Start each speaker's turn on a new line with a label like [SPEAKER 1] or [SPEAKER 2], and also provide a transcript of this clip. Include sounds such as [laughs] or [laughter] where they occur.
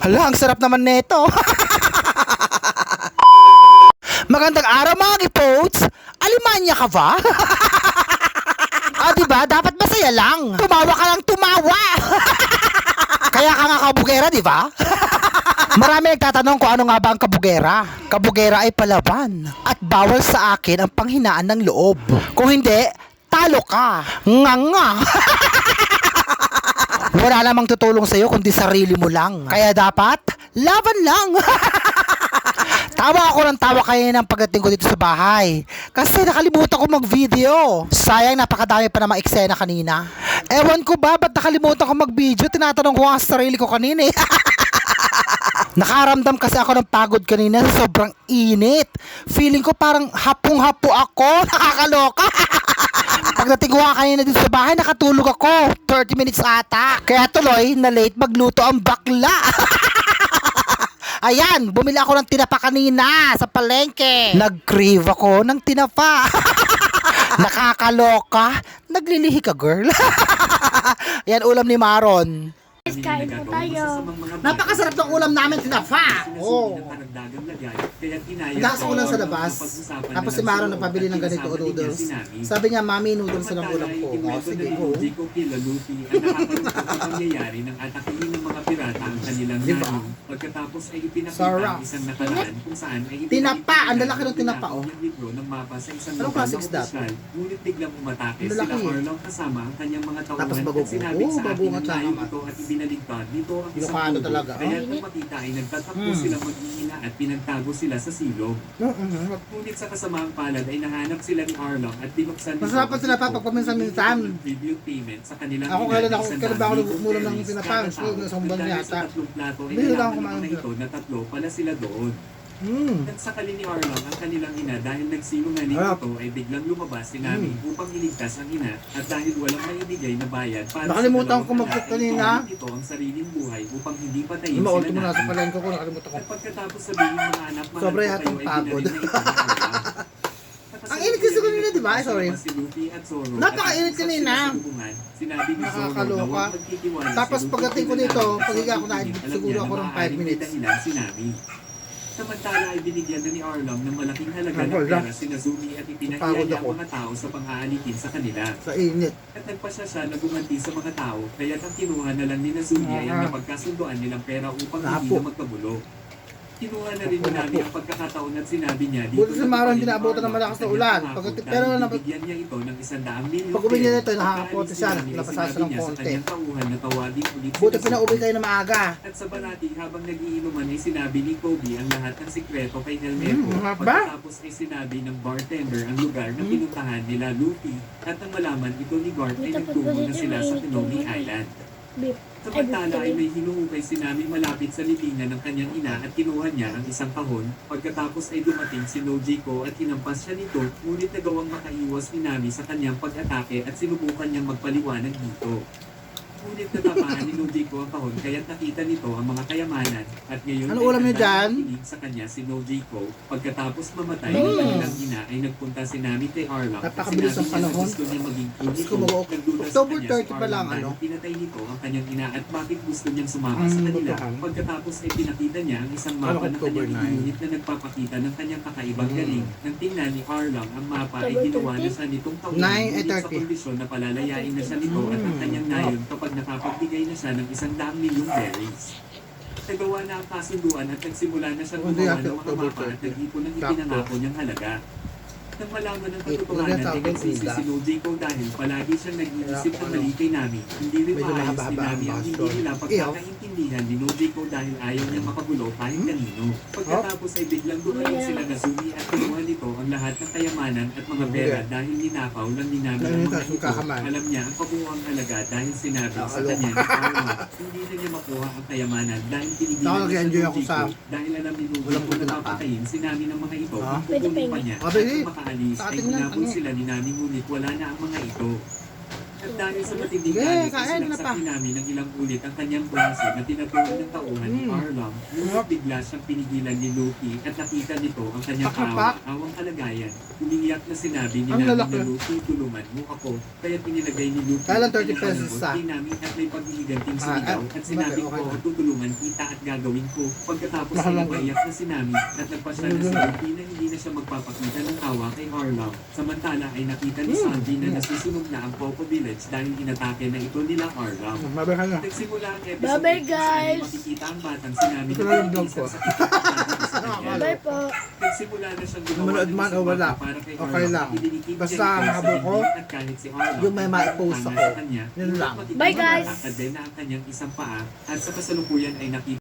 [SPEAKER 1] Hala, ang sarap naman nito. [laughs] Magandang araw mga kipotes! Alimanya ka ba? [laughs] ah, di ba? Dapat masaya lang. Tumawa ka lang tumawa. [laughs] Kaya ka nga kabugera, di ba? Marami nagtatanong kung ano nga ba ang kabugera. Kabugera ay palaban. At bawal sa akin ang panghinaan ng loob. Kung hindi, talo ka. Nga nga. Wala namang tutulong sa'yo kundi sarili mo lang. Kaya dapat, laban lang. [laughs] tawa ako ng tawa kayo ng pagdating ko dito sa bahay. Kasi nakalimutan ko mag-video. Sayang, napakadami pa na eksena kanina. Ewan ko ba, ba't nakalimutan ko mag-video? Tinatanong ko nga sa sarili ko kanina eh. [laughs] Nakaramdam kasi ako ng pagod kanina sa sobrang init. Feeling ko parang hapong-hapo ako. [laughs] Nakakaloka. Pagdating ko nga kanina dito sa bahay, nakatulog ako. 30 minutes ata. Kaya tuloy, na late magluto ang bakla. [laughs] Ayan, bumili ako ng tinapa kanina sa palengke. Nag-crave ako ng tinapa. [laughs] Nakakaloka. Naglilihi ka, girl. [laughs] Ayan, ulam ni Maron.
[SPEAKER 2] Guys, kain po tayo.
[SPEAKER 1] Napakasarap ng ulam namin, tinapa.
[SPEAKER 3] Oo.
[SPEAKER 1] Oh.
[SPEAKER 3] Nagdas
[SPEAKER 1] ko lang sa labas. Tapos si Maro nagpabili ng ganito o noodles. Sabi niya, Mami, noodles na ng ulam ko. O, sige ko.
[SPEAKER 3] Hindi ko kilaluti ang pangyayari ng atakihin ng mga pirata ang kanilang
[SPEAKER 1] Diba?
[SPEAKER 3] Pagkatapos ay ipinakita
[SPEAKER 1] Sarap.
[SPEAKER 3] ang isang nakaraan kung saan ay
[SPEAKER 1] Tinapa! Ang lalaki ng tinapa, oh.
[SPEAKER 3] Ng libro ng mapa sa isang
[SPEAKER 1] Anong
[SPEAKER 3] lugar
[SPEAKER 1] klaseng
[SPEAKER 3] na
[SPEAKER 1] isda?
[SPEAKER 3] opisyal, Ngunit biglang umatake
[SPEAKER 1] Ang
[SPEAKER 3] sila
[SPEAKER 1] lalaki.
[SPEAKER 3] Orlong kasama ang kanyang mga tauhan
[SPEAKER 1] Tapos bago-
[SPEAKER 3] at sinabi
[SPEAKER 1] oh,
[SPEAKER 3] sa
[SPEAKER 1] bago
[SPEAKER 3] akin
[SPEAKER 1] nga
[SPEAKER 3] ng
[SPEAKER 1] tsaka
[SPEAKER 3] layo
[SPEAKER 1] naman.
[SPEAKER 3] ito at ibinaligtad nito ang isang
[SPEAKER 1] Ilocano
[SPEAKER 3] tubo.
[SPEAKER 1] talaga,
[SPEAKER 3] Kaya
[SPEAKER 2] oh.
[SPEAKER 3] nang makita ay nagtatakbo
[SPEAKER 1] Hmm.
[SPEAKER 3] sila mag-iina at pinagtago sila sa silog.
[SPEAKER 1] Mm-mm.
[SPEAKER 3] Ngunit sa kasamaang palad ay nahanap sila ni Arlong at binuksan nito
[SPEAKER 1] Masarap ang
[SPEAKER 3] ang
[SPEAKER 1] tinapa pag paminsan-minsan.
[SPEAKER 3] ng tribute payment sa kanilang
[SPEAKER 1] Ako kailan
[SPEAKER 3] ng
[SPEAKER 1] ako- kailan ba ako
[SPEAKER 3] daan
[SPEAKER 1] nagmumulam ng tinapa? Siguro
[SPEAKER 3] At dahil
[SPEAKER 1] yata.
[SPEAKER 3] sa tatlong plato mga
[SPEAKER 1] ng-
[SPEAKER 3] ito na tatlo pala sila doon.
[SPEAKER 1] Mm.
[SPEAKER 3] Nagsakali ni Arlong ang kanilang ina dahil nagsinungaling
[SPEAKER 1] Harap.
[SPEAKER 3] ito ay biglang lumabas si Nami upang iligtas ang ina at dahil walang maibigay na bayad para
[SPEAKER 1] Nakalimutan
[SPEAKER 3] sa
[SPEAKER 1] ko
[SPEAKER 3] anak, ay
[SPEAKER 1] kanina.
[SPEAKER 3] ito ang sariling buhay upang hindi patayin
[SPEAKER 1] maulto
[SPEAKER 3] sila
[SPEAKER 1] mo na
[SPEAKER 3] Nami.
[SPEAKER 1] palengke ko, nakalimutan ko.
[SPEAKER 3] At pagkatapos sabihin mga anak, mahal ko kayo, ay
[SPEAKER 1] pagod.
[SPEAKER 3] na ito [laughs] ni Arlong.
[SPEAKER 1] Ang init kasi kanina, di ba? Ay, sorry. Napakainit kanina.
[SPEAKER 3] Sinabi ni Zoro na
[SPEAKER 1] Nakakaloka.
[SPEAKER 3] huwag si
[SPEAKER 1] Tapos pagdating ko dito, pagiga ko na,
[SPEAKER 3] alam
[SPEAKER 1] siguro ako ng five
[SPEAKER 3] maaaring may
[SPEAKER 1] minutes.
[SPEAKER 3] dahilan si Nami. Samantala ay binigyan na ni Arlong ng malaking halaga ng
[SPEAKER 1] Pagod na.
[SPEAKER 3] pera si Nazumi at ipinahiya
[SPEAKER 1] Pagod ako.
[SPEAKER 3] ang mga tao sa pang-aalitin sa kanila.
[SPEAKER 1] Sa init.
[SPEAKER 3] At nagpasya siya na gumanti sa mga tao, kaya ang kinuha na lang ni Nazumi ay ang
[SPEAKER 1] Ah.
[SPEAKER 3] napagkasunduan nilang pera upang hindi
[SPEAKER 1] Napo.
[SPEAKER 3] na magkagulo. Kinuha na rin ni Nami ang pagkakataon at sinabi niya
[SPEAKER 1] Buti Maro hindi
[SPEAKER 3] sa
[SPEAKER 1] naabutan ng malakas na ulan. Pag- pero naman-
[SPEAKER 3] bibigyan niya ito ng isang daang milyon
[SPEAKER 1] Pag uwi niya nito, nakakapote siya, napasasa ng konti.
[SPEAKER 3] na
[SPEAKER 1] Buti
[SPEAKER 3] Nazumi.
[SPEAKER 1] pinauwi kayo na maaga.
[SPEAKER 3] At sa barati, habang nagiinuman ay sinabi ni Kobe ang lahat ng sikreto kay Helmepo.
[SPEAKER 1] Hmm?
[SPEAKER 3] Pagkatapos ay sinabi ng bartender ang lugar na pinuntahan nila Luffy. At nang malaman ito ni Garp ay
[SPEAKER 2] Dito,
[SPEAKER 3] nagtungo na
[SPEAKER 2] dito,
[SPEAKER 3] sila
[SPEAKER 2] dito,
[SPEAKER 3] sa
[SPEAKER 2] dito,
[SPEAKER 3] Kinomi Island.
[SPEAKER 2] Beef.
[SPEAKER 3] Samantala ay may hinuhukay si Nami malapit sa libingan ng kanyang ina at kinuha niya ang isang kahon. Pagkatapos ay dumating si Nojiko at hinampas siya nito, ngunit nagawang makaiwas ni Nami sa kanyang pag-atake at sinubukan niyang magpaliwanag dito. Ngunit natapahan ni Nojiko ang kahon kaya't nakita nito ang mga kayamanan at ngayon
[SPEAKER 1] Ano
[SPEAKER 3] ay
[SPEAKER 1] ulam niyo dyan?
[SPEAKER 3] sa kanya si Nojiko. Pagkatapos mamatay
[SPEAKER 1] Mm.
[SPEAKER 3] ang kanilang ina ay nagpunta si Nami kay Arlong at
[SPEAKER 1] Napakabilis ang
[SPEAKER 3] sinabi niya na
[SPEAKER 1] panahon.
[SPEAKER 3] gusto niya maging
[SPEAKER 1] ko mag-
[SPEAKER 3] Nagduda sa
[SPEAKER 1] October
[SPEAKER 3] kanya si
[SPEAKER 1] 30 pa lang,
[SPEAKER 3] Arlong
[SPEAKER 1] ano?
[SPEAKER 3] pinatay nito ang kanyang ina at bakit gusto niyang sumama
[SPEAKER 1] Ang
[SPEAKER 3] sa kanila.
[SPEAKER 1] botohan.
[SPEAKER 3] Pagkatapos ay pinakita niya ang isang mapa
[SPEAKER 1] Ano,
[SPEAKER 3] na
[SPEAKER 1] October
[SPEAKER 3] kanyang
[SPEAKER 1] 9?
[SPEAKER 3] inuhit na nagpapakita ng kanyang kakaibang
[SPEAKER 1] Mm.
[SPEAKER 3] galing. Nang tingnan ni Arlong ang mapa ay
[SPEAKER 2] October
[SPEAKER 3] ginawa na
[SPEAKER 2] 30?
[SPEAKER 3] siya nitong taon.
[SPEAKER 1] 9 ay
[SPEAKER 3] ngunit sa
[SPEAKER 1] 30.
[SPEAKER 3] kondisyon na palalayain na siya nito at ang kanyang nayon kapag nakapagbigay na siya ng isang daang milyong berries. Nagawa na ang kasunduan at nagsimula na
[SPEAKER 1] Hindi,
[SPEAKER 3] gumawa ng mga mapa at
[SPEAKER 1] 30.
[SPEAKER 3] nag-ipon ng ipinangako niyang halaga. Nang malaman ng
[SPEAKER 1] Eh,
[SPEAKER 3] katotohanan ay
[SPEAKER 1] akin,
[SPEAKER 3] nagsisi
[SPEAKER 1] Hilda.
[SPEAKER 3] si Nojiko dahil palagi siyang nag-iisip ng
[SPEAKER 1] ano,
[SPEAKER 3] mali kay Nami. Hindi rin maayos ni
[SPEAKER 1] ang
[SPEAKER 3] Nami ang hindi nila
[SPEAKER 1] Iyaw.
[SPEAKER 3] pagkakaintindihan ni Nojiko dahil ayaw niya makagulo kahit
[SPEAKER 1] Hmm?
[SPEAKER 3] kanino. Pagkatapos ay biglang dumating sila Nazumi at kinuha nito ang lahat ng kayamanan at mga pera dahil ninakaw lang ni Nami ang mga ito. Alam niya ang kabuuang halaga dahil sinabi sa kanya Arma, hindi na niya makuha ang kayamanan dahil pinigilan niya sa Nojiko
[SPEAKER 1] sa-
[SPEAKER 3] dahil alam ni
[SPEAKER 1] Walang
[SPEAKER 3] Nojiko na papatayin si Nami ng mga ito
[SPEAKER 1] Ha?
[SPEAKER 3] kung kukunin pa
[SPEAKER 2] Pwede
[SPEAKER 3] niya. At nang
[SPEAKER 1] sa
[SPEAKER 3] ay hinabol sila ni Nami ngunit wala na ang mga ito. At dahil sa matinding
[SPEAKER 1] Sige,
[SPEAKER 3] galit,
[SPEAKER 1] na
[SPEAKER 3] sinaksak
[SPEAKER 1] pa.
[SPEAKER 3] ni Nami ng ilang ulit ang kanyang braso na tinatuon ng tauhan ni
[SPEAKER 1] Mm.
[SPEAKER 3] Arlam. Ngunit bigla siyang pinigilan ni Luffy at nakita nito ang kanyang
[SPEAKER 1] Pakapak.
[SPEAKER 3] kaawang kalagayan. Umiiyak na sinabi ni
[SPEAKER 1] Ang
[SPEAKER 3] Nami
[SPEAKER 1] lalaki.
[SPEAKER 3] na Luffy, tulungan mo ako. Kaya pinilagay ni Luffy ang
[SPEAKER 1] 30
[SPEAKER 3] kanyang
[SPEAKER 1] pesos
[SPEAKER 3] kalabot
[SPEAKER 1] sa?
[SPEAKER 3] kay Nami at may paghihiganting
[SPEAKER 1] Ah,
[SPEAKER 3] sinigaw
[SPEAKER 1] ah,
[SPEAKER 3] at sinabi ko, tutulungan kita at gagawin ko. Pagkatapos ay
[SPEAKER 1] lang.
[SPEAKER 3] naiyak na si Nami at nagpasya na si Luffy na hindi na siya magpapakita ng awa kay Arlam. Samantala ay nakita ni
[SPEAKER 1] Mm.
[SPEAKER 3] Sanji na nasusunog na ang Popo Village dahil inatake na ito nila Arlam.
[SPEAKER 1] Mabay ka na.
[SPEAKER 3] Nagsimula ang episode
[SPEAKER 2] Bye-bye,
[SPEAKER 3] 8 kung saan ay
[SPEAKER 2] guys.
[SPEAKER 3] makikita ang batang sinabi
[SPEAKER 1] Ito
[SPEAKER 3] na
[SPEAKER 1] na yung vlog
[SPEAKER 3] pinitisan
[SPEAKER 1] ko.
[SPEAKER 3] sa kitchen sa kanya.
[SPEAKER 2] Bye po.
[SPEAKER 3] Nagsimula na siyang gumawa
[SPEAKER 1] Manood
[SPEAKER 3] ng
[SPEAKER 1] man
[SPEAKER 3] isang
[SPEAKER 1] o wala,
[SPEAKER 3] bata para kay
[SPEAKER 1] okay lang.
[SPEAKER 3] Idinikit
[SPEAKER 1] Basta
[SPEAKER 3] niya ito
[SPEAKER 1] ang
[SPEAKER 3] sa
[SPEAKER 1] habol ko,
[SPEAKER 3] dibdib at kahit si Arlam
[SPEAKER 1] yung may
[SPEAKER 3] ay
[SPEAKER 1] ma-post ako.
[SPEAKER 3] sa kanya,
[SPEAKER 1] Yun lang.
[SPEAKER 2] Bye, guys.
[SPEAKER 3] makitang din na ang kanyang isang paa at sa kasalukuyan ay nakita